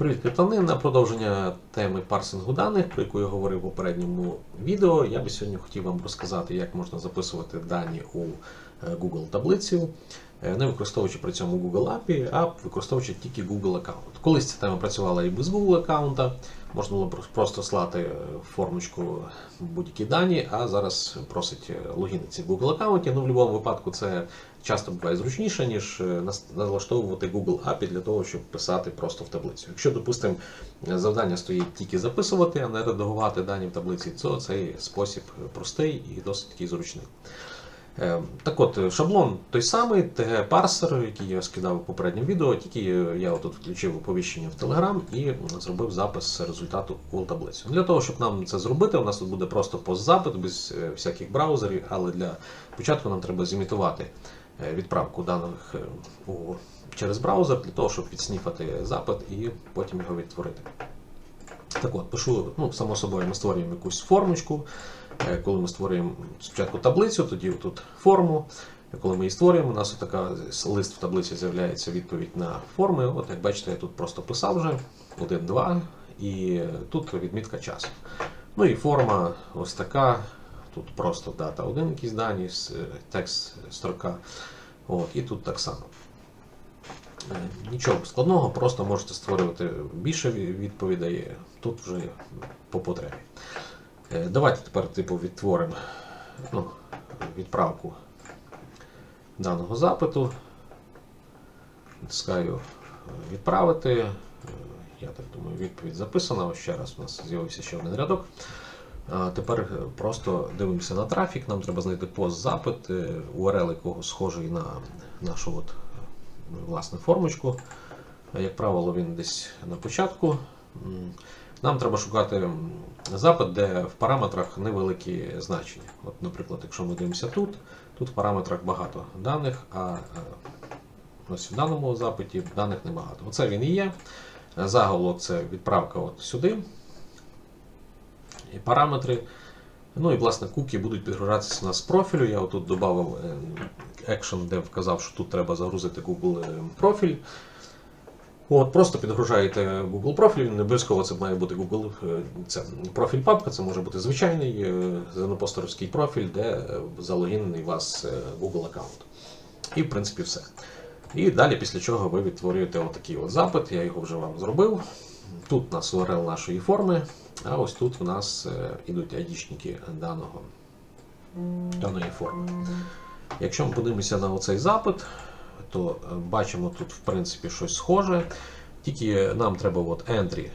Привіт, Криптани. На продовження теми парсингу даних, про яку я говорив в попередньому відео, я би сьогодні хотів вам розказати, як можна записувати дані у е, Google таблицю, не використовуючи при цьому Google API, а використовуючи тільки Google аккаунт. Колись ця тема працювала і без Google аккаунта, можна було просто слати е, формочку будь-які дані, а зараз просить е, логінитися в Google аккаунті. Ну, в будь-якому випадку це часто буває зручніше, ніж е, налаштовувати Google API для того, щоб писати просто в таблицю. Якщо, допустимо, завдання стоїть тільки записувати, а не редагувати дані в таблиці, то цей спосіб простий і досить такий зручний. Е, Так от, е, шаблон той самий, TG-парсер, який я скидав у попередньому відео, тільки е, я тут включив оповіщення в Telegram і зробив запис результату у таблицю. Для того, щоб нам це зробити, у нас тут буде просто постзапит без всяких браузерів, але для початку нам треба зімітувати відправку даних через браузер для того, щоб відсніфати запит і потім його відтворити. Так от, пишу, ну, само собою, ми створюємо якусь формочку. Е, Коли ми створюємо спочатку таблицю, тоді тут форму. Е, Коли ми її створюємо, у нас така лист в таблиці з'являється відповідь на форми. От як бачите, я тут просто писав вже 1, 2, і тут відмітка часу. Ну і форма ось така. Тут просто дата 1 якісь дані, е, текст строка. От, і тут так само. Е, Нічого складного, просто можете створювати більше відповідей. Тут вже по потребі. Е, Давайте тепер типу відтворимо ну, відправку даного запиту. Натискаю е, відправити. Я так думаю, відповідь записана. Ось ще раз у нас з'явився ще один рядок. Тепер просто дивимося на трафік. Нам треба знайти пост-запит, URL якого схожий на нашу от, власне формочку. Е, Як правило, він десь на початку. Нам треба шукати запит, де в параметрах невеликі значення. От, наприклад, якщо ми дивимося тут, тут в параметрах багато даних, а е, ось в даному запиті даних небагато. Оце він і є. Е, Заголовок це відправка от сюди. І параметри. Ну і власне куки будуть підгружатися у нас з профілю. Я отут додав екшен, де вказав, що тут треба загрузити Google е, профіль. От, просто підгружаєте Google профіль, не обов'язково це має бути Google е, це профіль папка, це може бути звичайний е, профіль, де залогінений у вас Google аккаунт. І в принципі все. І далі, після чого ви відтворюєте отакий от запит, я його вже вам зробив. Тут у нас URL нашої форми, а ось тут у нас ідуть айдішники даного, даної форми. Якщо ми подивимося на оцей запит, то е, бачимо тут в принципі щось схоже. Тільки нам треба от entry,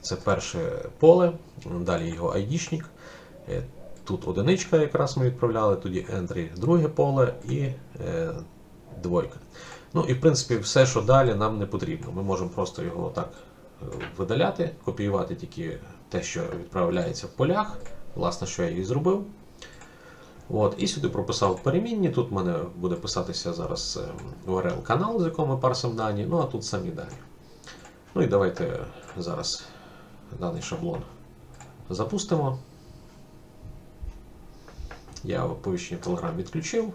це перше поле, далі його айдішник. Е, Тут одиничка якраз ми відправляли, тоді entry друге поле і е, двойка. Ну і в принципі все, що далі, нам не потрібно. Ми можемо просто його отак е, видаляти, копіювати тільки те, що відправляється в полях. Власне, що я і зробив. От, і сюди прописав перемінні. Тут в мене буде писатися зараз е, URL канал, з якого ми парсимо дані, ну а тут самі дані. Ну і давайте зараз даний шаблон запустимо. Я оповіщення в Telegram відключив.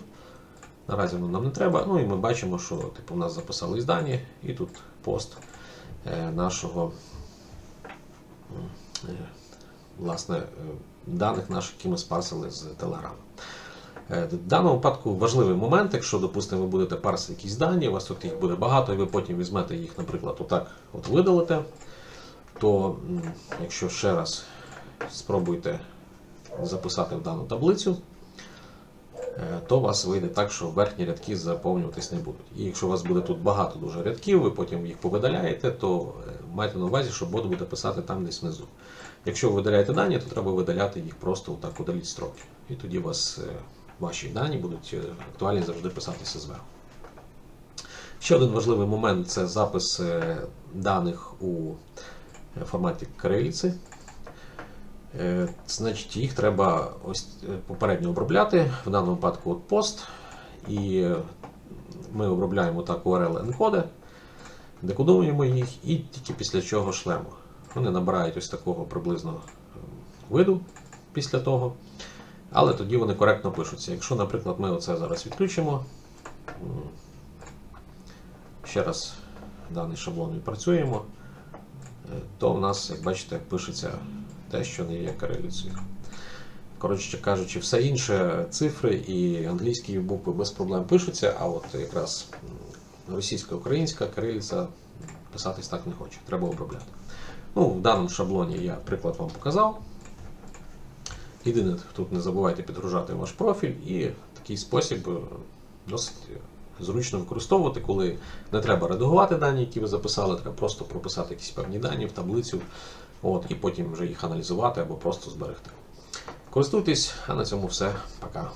Наразі воно нам не треба. Ну і ми бачимо, що типу, у нас записались дані, і тут пост е, нашого е, власне, е, даних наших, які ми спарсили з Telegram. Е, В даному випадку важливий момент, якщо, допустимо, ви будете парсити якісь дані, у вас тут їх буде багато, і ви потім візьмете їх, наприклад, отак от видалите, то якщо ще раз спробуйте записати в дану таблицю, е, то у вас вийде так, що верхні рядки заповнюватись не будуть. І якщо у вас буде тут багато дуже рядків, ви потім їх повидаляєте, то е, майте на увазі, що бот буде писати там десь внизу. Якщо ви видаляєте дані, то треба видаляти їх просто так удаліть строки. І тоді у вас ваші дані будуть е, актуальні завжди писатися зверху. Ще один важливий момент це запис даних у е, форматі кирилиці. Е, Значить, їх треба ось попередньо обробляти, в даному випадку от пост. І ми обробляємо так URL енкоди, декодуємо їх і тільки після чого шлемо. Вони набирають ось такого приблизно виду після того. Але тоді вони коректно пишуться. Якщо, наприклад, ми оце зараз відключимо, ще раз даний шаблон відпрацюємо, то в нас, як бачите, пишеться те, що не є кирилицею. Коротше кажучи, все інше цифри і англійські букви без проблем пишуться, а от якраз м, російська, українська кирилиця писатись так не хоче, треба обробляти. Ну, в даному шаблоні я приклад вам показав. Єдине, тут не забувайте підгружати ваш профіль і такий спосіб е, досить зручно використовувати, коли не треба редагувати дані, які ви записали, треба просто прописати якісь певні дані в таблицю, от, і потім вже їх аналізувати або просто зберегти. Користуйтесь, а на цьому все. Пока.